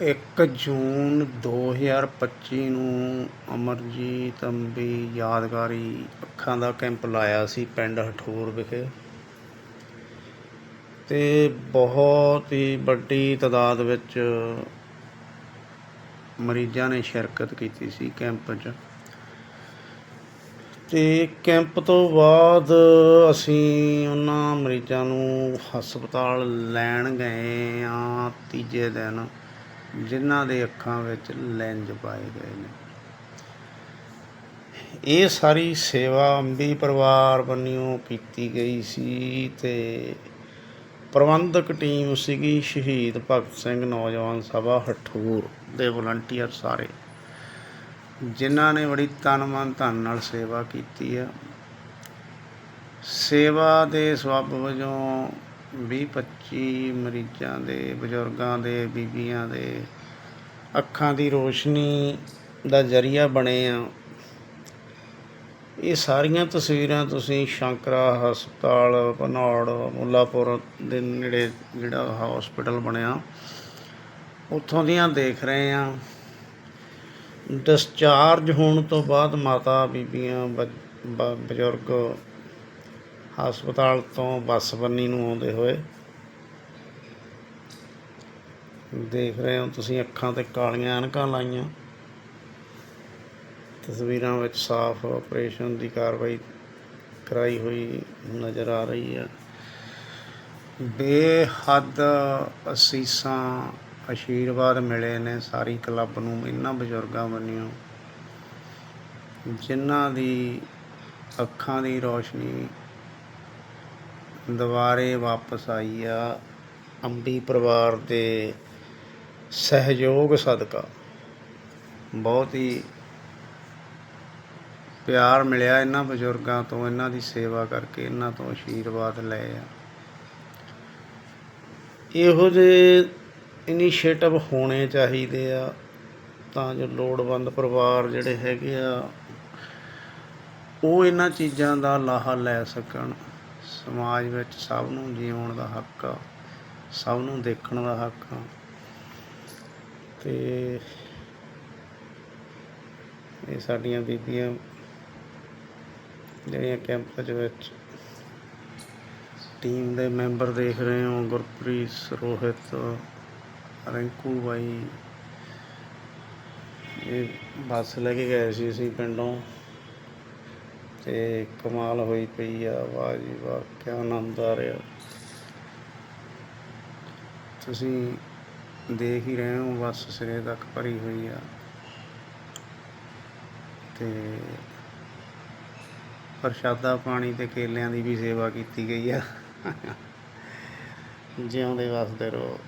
ਇੱਕ ਜੂਨ 2025 ਨੂੰ ਅਮਰਜੀਤ ਅੰਬੀ ਯਾਦਗਾਰੀ ਅੱਖਾਂ ਦਾ ਕੈਂਪ ਲਾਇਆ ਸੀ ਪਿੰਡ ਹਠੂਰ ਵਿਖੇ। ਤੇ ਬਹੁਤ ਹੀ ਵੱਡੀ ਤਾਦਾਦ ਵਿੱਚ ਮਰੀਜ਼ਾਂ ਨੇ ਸ਼ਿਰਕਤ ਕੀਤੀ ਸੀ ਕੈਂਪ 'ਚ। ਤੇ ਕੈਂਪ ਤੋਂ ਬਾਅਦ ਅਸੀਂ ਉਹਨਾਂ ਮਰੀਜ਼ਾਂ ਨੂੰ ਹਸਪਤਾਲ ਲੈਣ ਗਏ ਆ ਤੀਜੇ ਦਿਨ। ਜਿਨ੍ਹਾਂ ਦੇ ਅੱਖਾਂ ਵਿੱਚ ਲੈਂਜ ਪਾਏ ਗਏ ਨੇ। ਇਹ ਸਾਰੀ ਸੇਵਾ ਅੰਬੀ ਪਰਿਵਾਰ ਵੱਲੋਂ ਕੀਤੀ ਗਈ ਸੀ ਤੇ ਪ੍ਰਬੰਧਕ ਟੀਮ ਸੀਗੀ ਸ਼ਹੀਦ ਭਗਤ ਸਿੰਘ ਨੌਜਵਾਨ ਸਭਾ ਹਠੂਰ ਦੇ ਵਲੰਟੀਅਰ ਸਾਰੇ, ਜਿਨ੍ਹਾਂ ਨੇ ਬੜੀ ਤਨ ਮਨ ਧਨ ਨਾਲ ਸੇਵਾ ਕੀਤੀ ਆ ਸੇਵਾ ਦੇ ਸਬਬ ਵਜੋਂ 20 25 ਮਰੀਜ਼ਾਂ ਦੇ, ਬਜ਼ੁਰਗਾਂ ਦੇ, ਬੀਬੀਆਂ ਦੇ ਅੱਖਾਂ ਦੀ ਰੋਸ਼ਨੀ ਦਾ ਜ਼ਰੀਆ ਬਣੇ ਆ। ਇਹ ਸਾਰੀਆਂ ਤਸਵੀਰਾਂ ਤੁਸੀਂ ਸ਼ੰਕਰਾ ਹਸਪਤਾਲ ਪਨੌੜ ਮੁੱਲਾਪੁਰ ਦੇ ਨੇੜੇ ਜਿਹੜਾ ਹਸਪੀਟਲ ਬਣਿਆ, ਉੱਥੋਂ ਦੀਆਂ ਦੇਖ ਰਹੇ ਆ। ਡਿਸਚਾਰਜ ਹੋਣ ਤੋਂ ਬਾਅਦ ਮਾਤਾ, ਬੀਬੀਆਂ ਬ- ਬਜ਼ੁਰਗ ਹਸਪਤਾਲ ਤੋਂ ਬੱਸ ਬੰਨੀ ਨੂੰ ਆਉਂਦੇ ਹੋਏ। ਦੇਖ ਰਹੇ ਹੋ ਤੁਸੀਂ ਅੱਖਾਂ ਤੇ ਕਾਲੀਆਂ ਐਨਕਾਂ ਲਾਈਆਂ। ਤਸਵੀਰਾਂ ਵਿੱਚ ਸਾਫ਼ ਆਪਰੇਸ਼ਨ ਦੀ ਕਾਰਵਾਈ ਕਰਾਈ ਹੋਈ ਨਜ਼ਰ ਆ ਰਹੀ ਹੈ। ਬੇਹੱਦ ਅਸੀਸਾਂ ਆਸ਼ੀਰਵਾਦ ਮਿਲੇ ਨੇ ਸਾਰੀ ਕਲੱਬ ਨੂੰ, ਇਹਨਾਂ ਬਜ਼ੁਰਗਾਂ ਵੱਲੋਂ। ਜਿਨ੍ਹਾਂ ਦੀ ਅੱਖਾਂ ਦੀ ਰੋਸ਼ਨੀ ਦੁਬਾਰੇ ਵਾਪਸ ਆਈ ਆ ਅੰਬੀ ਪਰਿਵਾਰ ਦੇ ਸਹਿਯੋਗ ਸਦਕਾ। ਬਹੁਤ ਹੀ ਪਿਆਰ ਮਿਲਿਆ ਇਹਨਾਂ ਬਜ਼ੁਰਗਾਂ ਤੋਂ, ਇਹਨਾਂ ਦੀ ਸੇਵਾ ਕਰਕੇ, ਇਹਨਾਂ ਤੋਂ ਆਸ਼ੀਰਵਾਦ ਲਏ ਆ। ਇਹੋ ਜਿਹੇ ਇਨੀਸ਼ੀਏਟਿਵ ਹੋਣੇ ਚਾਹੀਦੇ ਆ ਤਾਂ ਜੋ ਲੋੜਵੰਦ ਪਰਿਵਾਰ ਜਿਹੜੇ ਹੈਗੇ ਆ, ਉਹ ਇਹਨਾਂ ਚੀਜ਼ਾਂ ਦਾ ਲਾਹਾ ਲੈ ਸਕਣ। ਸਮਾਜ ਵਿੱਚ ਸਭ ਨੂੰ ਜਿਉਣ ਦਾ ਹੱਕ ਆ, ਸਭ ਨੂੰ ਦੇਖਣ ਦਾ ਹੱਕ ਆ। ਤੇ ਇਹ ਸਾਡੀਆਂ ਬੀਬੀਆਂ ਜਿਹੜੀਆਂ ਕੈਂਪ ਦੇ ਵਿੱਚ ਟੀਮ ਦੇ ਮੈਂਬਰ ਦੇਖ ਰਹੇ ਹੋ, ਗੁਰਪ੍ਰੀਤ, ਰੋਹਿਤ, ਰਿੰਕੂ ਬਾਈ। ਇਹ ਬੱਸ ਲੈ ਕੇ ਗਏ ਸੀ ਅਸੀਂ ਪਿੰਡੋਂ। ਤੇ ਕਮਾਲ ਹੋਈ ਪਈ ਆ, ਵਾਹ ਜੀ ਵਾਹ ਕੀ ਆਨੰਦ ਆ। ਰਿਹਾ ਤੁਸੀਂ ਦੇਖ ਹੀ ਰਹੇ ਹੋ, ਬਸ ਸਿਰੇ ਤੱਕ ਭਰੀ ਹੋਈ ਆ। ਤੇ ਪ੍ਰਸ਼ਾਦਾ ਪਾਣੀ ਤੇ ਕੇਲਿਆਂ ਦੀ ਵੀ ਸੇਵਾ ਕੀਤੀ ਗਈ ਆ। ਜਿਉਂਦੇ ਵਸਦੇ ਰਹੋ।